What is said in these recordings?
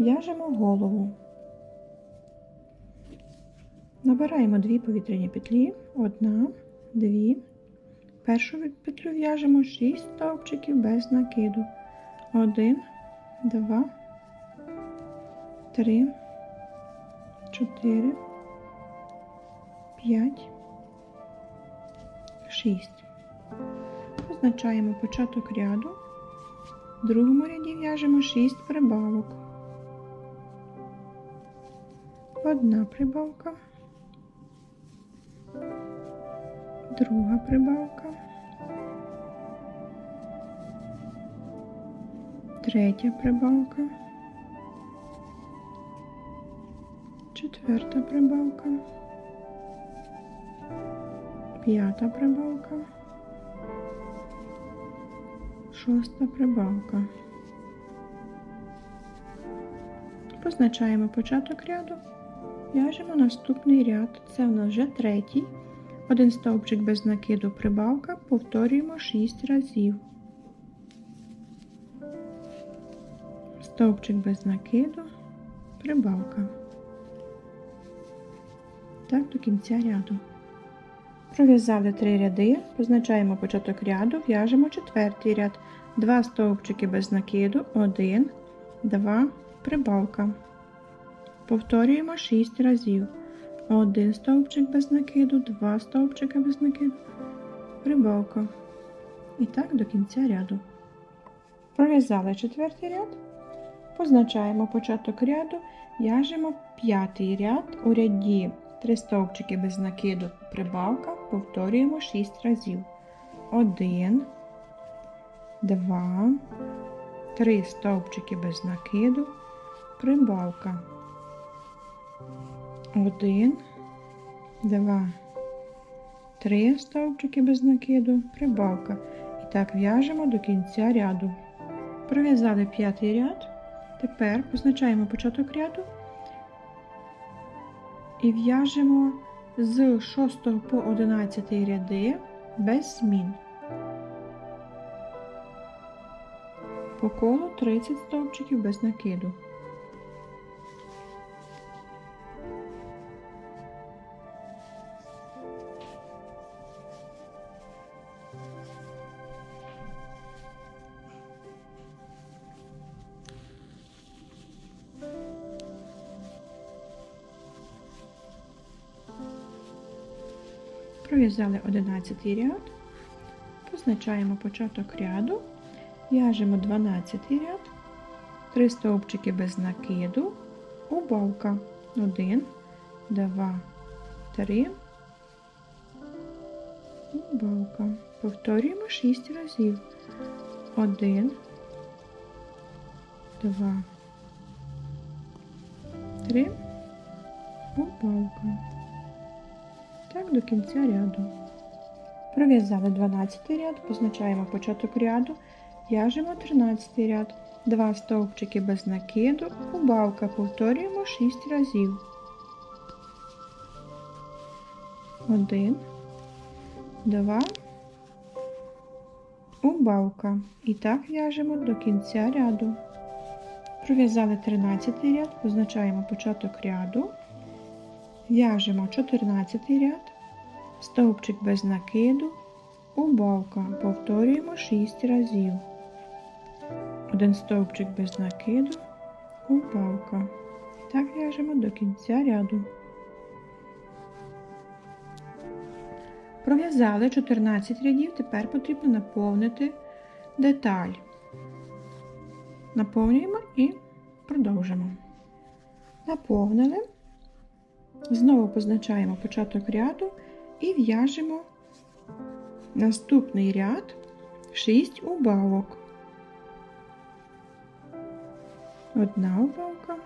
в'яжемо голову. Набираємо дві повітряні петлі, одна, дві. Першу петлю в'яжемо 6 стовпчиків без накиду. Один, два, три, чотири, п'ять, шість. Позначаємо початок ряду. В другому ряді в'яжемо 6 прибавок. Одна прибавка. Друга прибавка. Третя прибавка. Четверта прибавка. П'ята прибавка. Шоста прибавка. Позначаємо початок ряду. В'яжемо наступний ряд. Це у нас вже третій. Один стовпчик без накиду прибавка. Повторюємо 6 разів. Стовпчик без накиду, прибавка. Так до кінця ряду. Пров'язали три ряди, позначаємо початок ряду, в'яжемо четвертий ряд. Два стовпчики без накиду, один, два, прибавка. Повторюємо 6 разів. Один стовпчик без накиду, два стовпчика без накиду, прибавка. І так до кінця ряду. Пров'язали четвертий ряд. Позначаємо початок ряду, в'яжемо п'ятий ряд у ряді 3 стовпчики без накиду, прибавка, повторюємо 6 разів. 1, 2, 3 стовпчики без накиду, прибавка. 1, 2, 3 стовпчики без накиду, прибавка. І так в'яжемо до кінця ряду. Пров'язали п'ятий ряд. Тепер позначаємо початок ряду і в'яжемо з 6 по 11 ряди без змін. По колу 30 стовпчиків без накиду. Пров'язали 11 ряд, позначаємо початок ряду, в'яжемо 12 ряд, 3 стовпчики без накиду, убавка 1, 2, 3, убавка. Повторюємо 6 разів. 1, 2, 3, убавка. Так до кінця ряду. Пров'язали 12 ряд, позначаємо початок ряду, в'яжемо 13 ряд, 2 стовпчики без накиду, убавка повторюємо 6 разів. 1, 2, убавка. І так в'яжемо до кінця ряду. Пров'язали 13 ряд, позначаємо початок ряду. В'яжемо 14 ряд, стовпчик без накиду, убавка. Повторюємо 6 разів. Один стовпчик без накиду, убавка. Так в'яжемо до кінця ряду. Пров'язали 14 рядів, тепер потрібно наповнити деталь. Наповнюємо і продовжимо. Наповнили. Знову позначаємо початок ряду і в'яжемо наступний ряд 6 убавок. Одна убавка,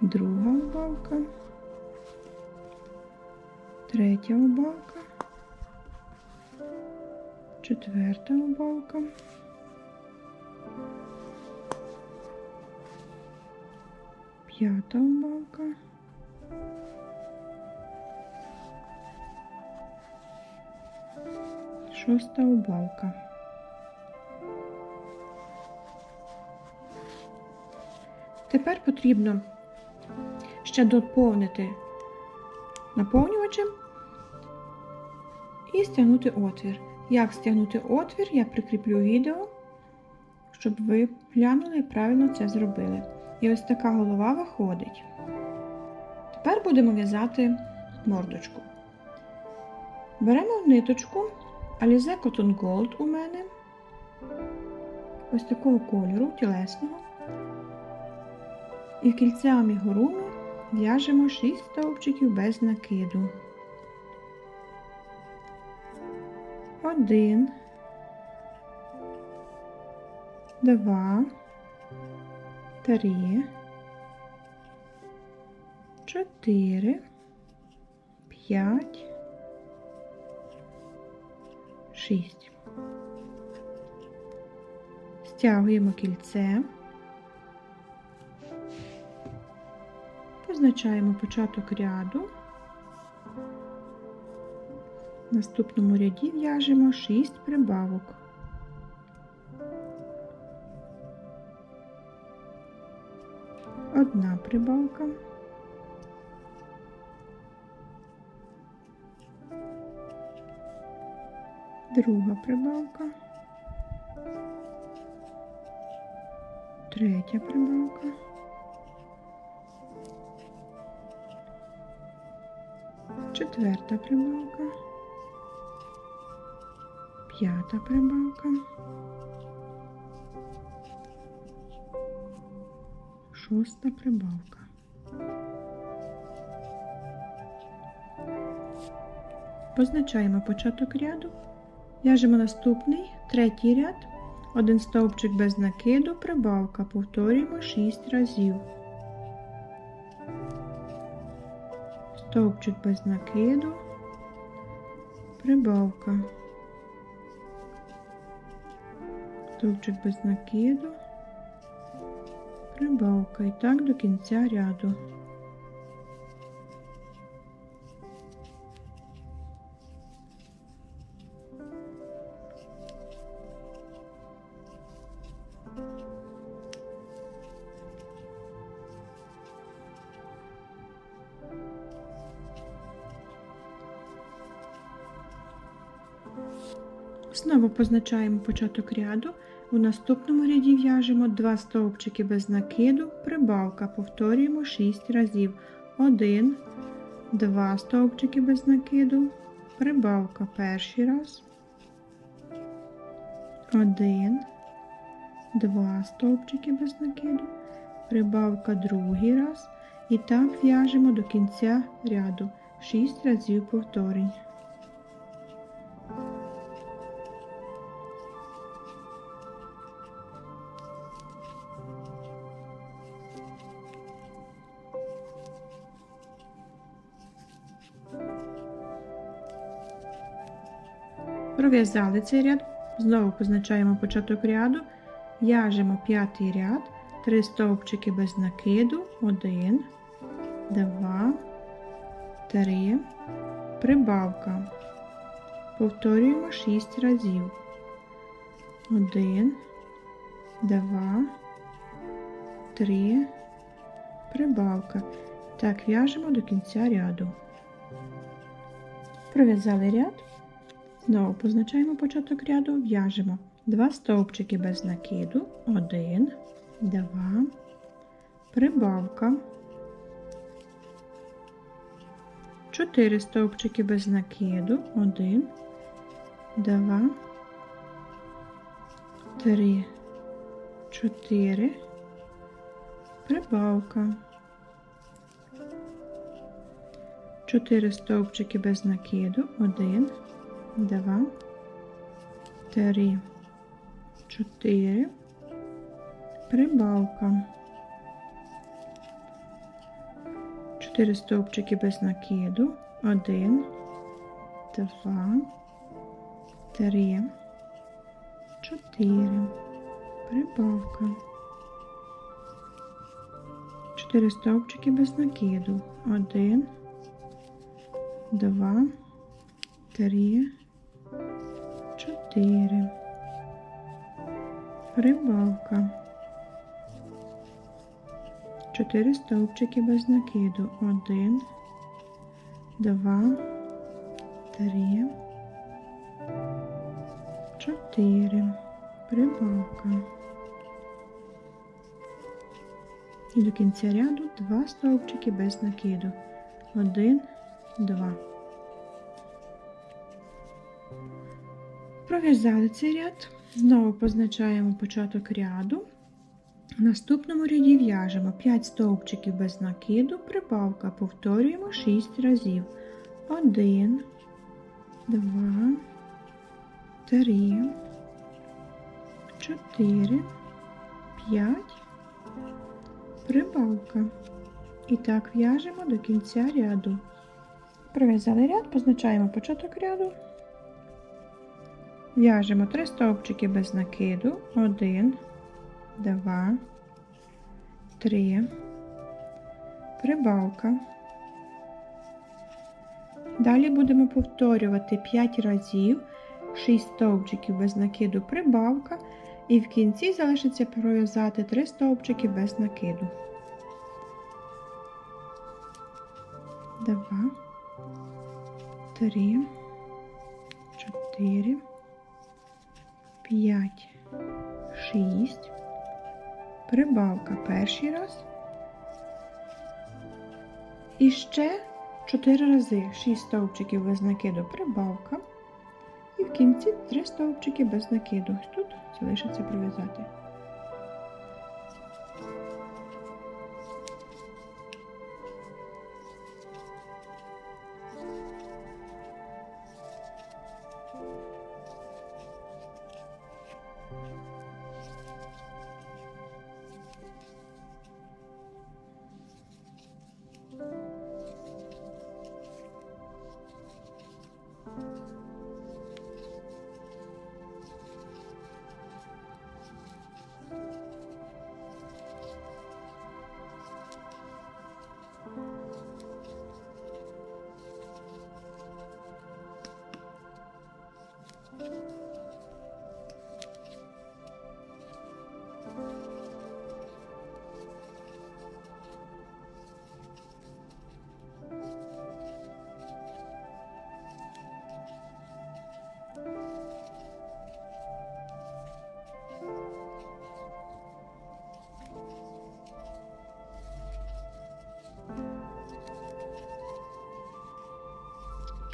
друга убавка, третя убавка, четверта убавка. П'ята убавка. Шоста убавка. Тепер потрібно ще доповнити наповнювачем і стягнути отвір. Як стягнути отвір, я прикріплю відео, щоб ви глянули і правильно це зробили. І ось така голова виходить. Тепер будемо в'язати мордочку. Беремо ниточку Alize Cotton Gold у мене. Ось такого кольору тілесного. І кільця амігуруми в'яжемо 6 стовпчиків без накиду. Один, два, три, чотири, п'ять, шість. Стягуємо кільце. Позначаємо початок ряду. В наступному ряді в'яжемо 6 прибавок. Одна прибавка. Друга прибавка. Третя прибавка. Четверта прибавка. П'ята прибавка. Шоста прибавка. Позначаємо початок ряду. В'яжемо наступний третій ряд. Один стовпчик без накиду, прибавка. Повторюємо 6 разів. Стовпчик без накиду, прибавка. Стовпчик без накиду, прибавка. І так до кінця ряду. Знову позначаємо початок ряду. У наступному ряді в'яжемо 2 стовпчики без накиду, прибавка. Повторюємо 6 разів. 1, 2 стовпчики без накиду, прибавка перший раз. 1, 2 стовпчики без накиду, прибавка другий раз. І так в'яжемо до кінця ряду 6 разів повторень. Пров'язали цей ряд, знову позначаємо початок ряду, в'яжемо п'ятий ряд, 3 стовпчики без накиду, 1, 2, 3, прибавка. Повторюємо 6 разів. 1, 2, 3, прибавка. Так, в'яжемо до кінця ряду. Пров'язали ряд. Знову позначаємо початок ряду, в'яжемо 2 стовпчики без накиду, 1, 2, прибавка, 4 стовпчики без накиду, 1, 2, 3, 4, прибавка. 4 стовпчики без накиду, 1, два, три, чотири, прибавка. Чотири стовпчики без накиду. Один, два, три, чотири, прибавка. Чотири стовпчики без накиду. Один, два, три, чотири. Прибавка. 4 стовпчики без накиду. 1, 2, 3, 4. Прибавка. І до кінця ряду 2 стовпчики без накиду. 1, 2. Пров'язали цей ряд. Знову позначаємо початок ряду. В наступному ряді в'яжемо 5 стовпчиків без накиду, прибавка повторюємо 6 разів. 1, 2, 3, 4, 5, прибавка. І так в'яжемо до кінця ряду. Пров'язали ряд, позначаємо початок ряду. В'яжемо 3 стовпчики без накиду. 1, 2, 3, прибавка. Далі будемо повторювати 5 разів, 6 стовпчиків без накиду прибавка, і в кінці залишиться пров'язати 3 стовпчики без накиду. 2, 3, 4, 5, 6, прибавка перший раз. І ще 4 рази 6 стовпчиків без накиду прибавка. І в кінці 3 стовпчики без накиду. Тут залишиться прив'язати.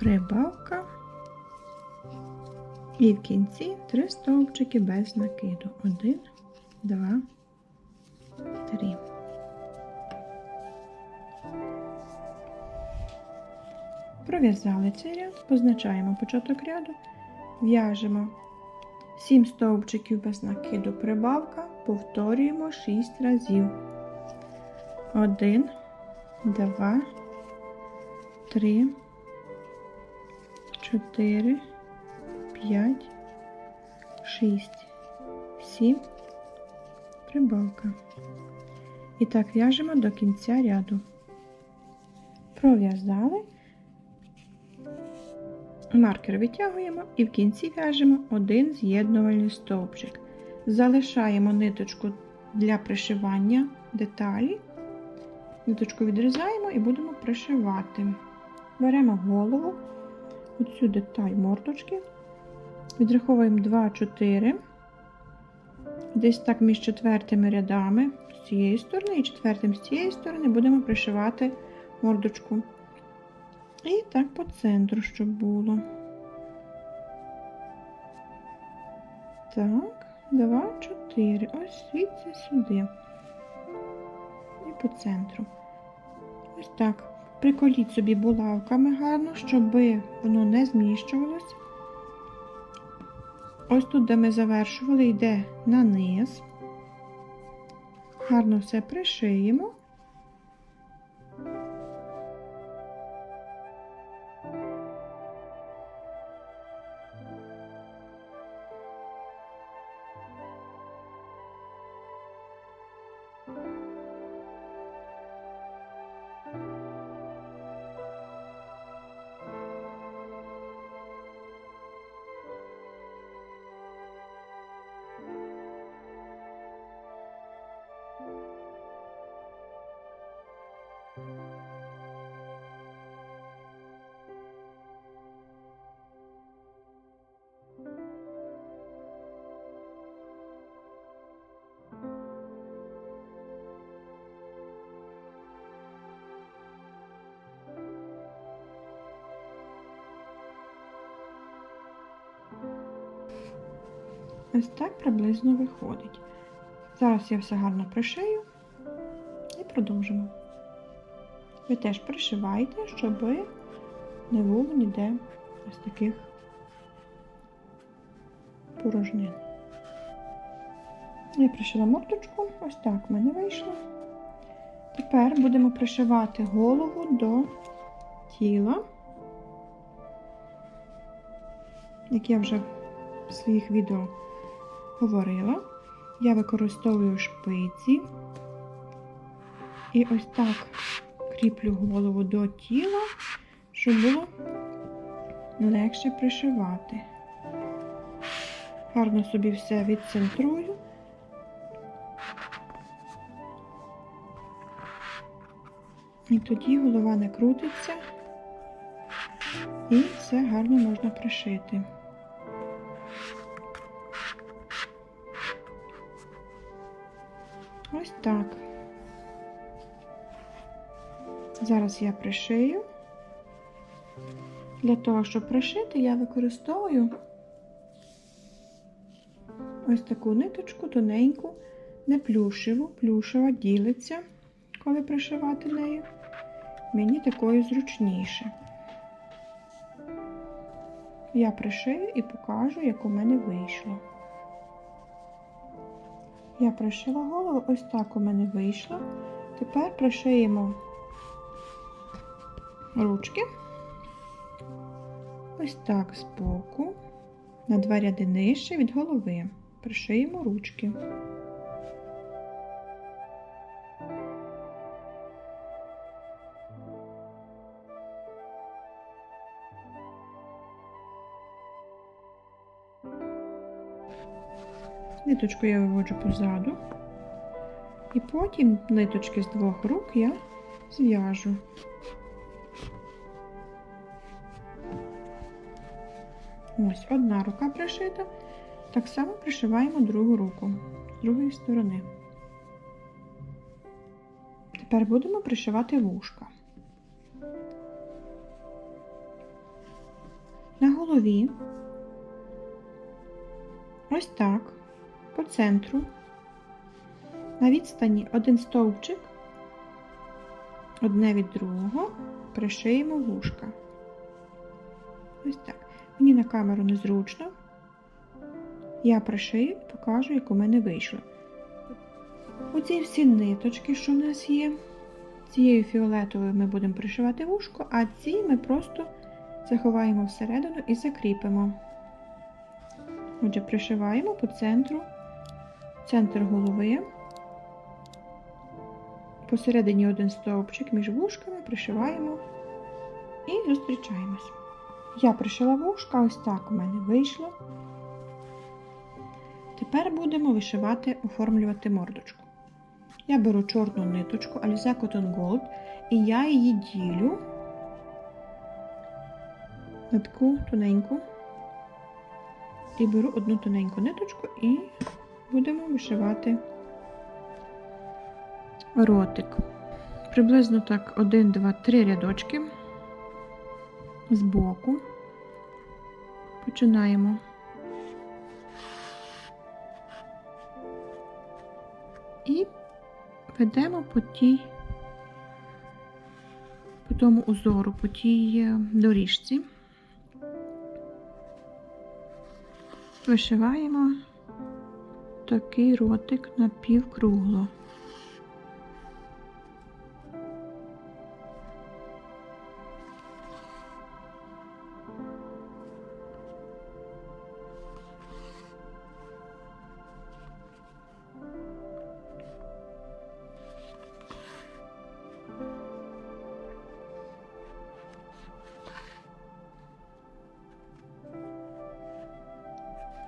Прибавка. І в кінці три стовпчики без накиду. Один, два, три. Пров'язали цей ряд, позначаємо початок ряду, в'яжемо 7 стовпчиків без накиду прибавка, повторюємо 6 разів. 1, 2, 3, 4, 5, 6, 7, прибавка. І так в'яжемо до кінця ряду. Пров'язали, маркер витягуємо і в кінці в'яжемо один з'єднувальний стовпчик. Залишаємо ниточку для пришивання деталі. Ниточку відрізаємо і будемо пришивати. Беремо голову оцю деталь мордочки. Відраховуємо 2, 4. Десь так між четвертими рядами з цієї сторони і четвертим з цієї сторони будемо пришивати мордочку. І так по центру, щоб було. Так, 2, 4. Ось звідси сюди. І по центру. Ось так. Приколіть собі булавками гарно, щоб воно не зміщувалось. Ось тут, де ми завершували, йде на низ. Гарно все пришиємо. Ось так приблизно виходить. Зараз я все гарно пришию і продовжимо. Ви теж пришивайте, щоб не було ніде ось таких порожнин. Я пришила мордочку, ось так в мене вийшло. Тепер будемо пришивати голову до тіла. Як я вже в своїх відео говорила, я використовую шпиці і ось так кріплю голову до тіла, щоб було легше пришивати. Гарно собі все відцентрую. І тоді голова не крутиться і все гарно можна пришити. Так. Зараз я пришию. Для того, щоб пришити, я використовую ось таку ниточку тоненьку, не плюшеву, плюшева ділиться, коли пришивати нею. Мені такою зручніше. Я пришию і покажу, як у мене вийшло. Я пришила голову, ось так у мене вийшло. Тепер пришиємо ручки. Ось так з боку, на два ряди нижче від голови. Пришиємо ручки. Ниточку я виводжу позаду, і потім ниточки з двох рук я зв'яжу. Ось одна рука пришита. Так само пришиваємо другу руку з другої сторони. Тепер будемо пришивати вушка. На голові ось так, по центру, на відстані один стовпчик, одне від другого, пришиємо вушка. Ось так. Мені на камеру незручно. Я пришию і покажу, як у мене вийшло. Оці всі ниточки, що в нас є, цією фіолетовою ми будемо пришивати вушко, а ці ми просто заховаємо всередину і закріпимо. Отже, пришиваємо по центру, центр голови, посередині один стовпчик між вушками пришиваємо і зустрічаємось. Я пришила вушка, ось так у мене вийшло. Тепер будемо вишивати, оформлювати мордочку. Я беру чорну ниточку Alize Cotton Gold і я її ділю на таку тоненьку. І беру одну тоненьку ниточку і будемо вишивати ротик. Приблизно так 1, 2, 3 рядочки збоку. Починаємо. І ведемо по тій, по тому узору, по тій е, доріжці. Вишиваємо такий ротик напівкругло.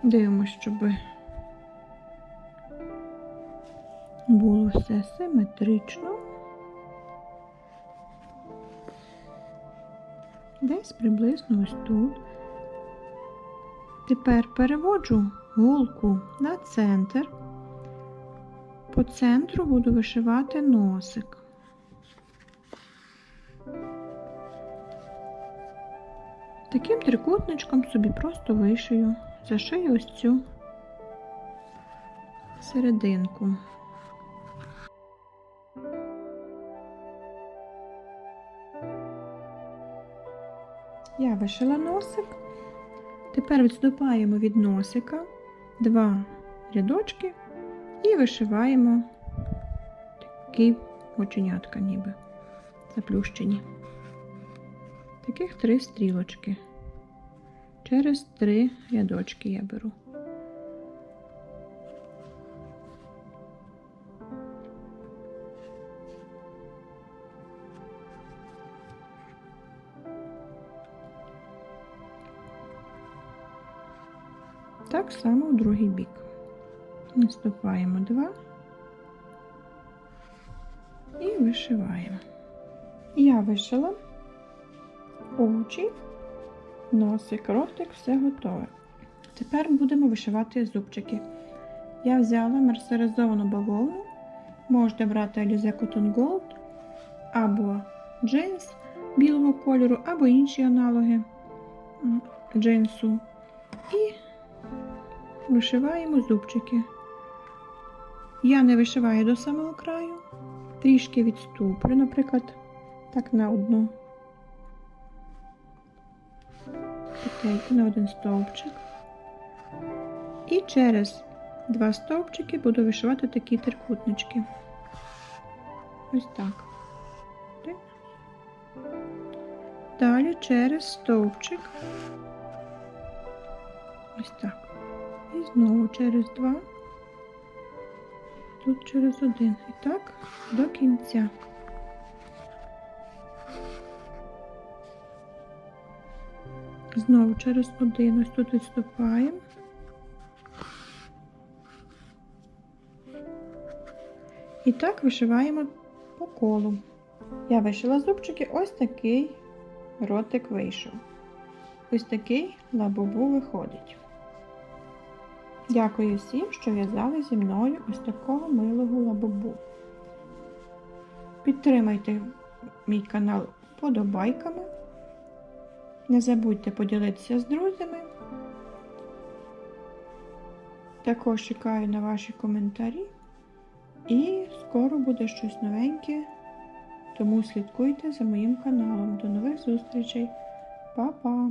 Дивимося, щоб все симетрично. Десь приблизно ось тут. Тепер переводжу голку на центр. По центру буду вишивати носик. Таким трикутничком собі просто вишию, зашию ось цю серединку. Я вишила носик. Тепер відступаємо від носика два рядочки і вишиваємо такі оченятка ніби заплющені. Таких три стрілочки. Через три рядочки я беру. Так само в другий бік. Наступаємо два і вишиваємо. Я вишила очі, носик, ротик, все готове. Тепер будемо вишивати зубчики. Я взяла мерсеризовану бавовну, можете брати Alize Cotton Gold або джинс білого кольору, або інші аналоги джинсу. Вишиваємо зубчики. Я не вишиваю до самого краю, трішки відступлю, наприклад, так на одну петельку, на один стовпчик. І через два стовпчики буду вишивати такі трикутнички. Ось так. Далі через стовпчик. Ось так. І знову через два. Тут через один. І так до кінця. Знову через один. Ось тут відступаємо. І так вишиваємо по колу. Я вишила зубчики, ось такий ротик вийшов. Ось такий лабубу виходить. Дякую всім, що в'язали зі мною ось такого милого лабубу. Підтримайте мій канал подобайками. Не забудьте поділитися з друзями. Також чекаю на ваші коментарі. І скоро буде щось новеньке. Тому слідкуйте за моїм каналом. До нових зустрічей. Па-па!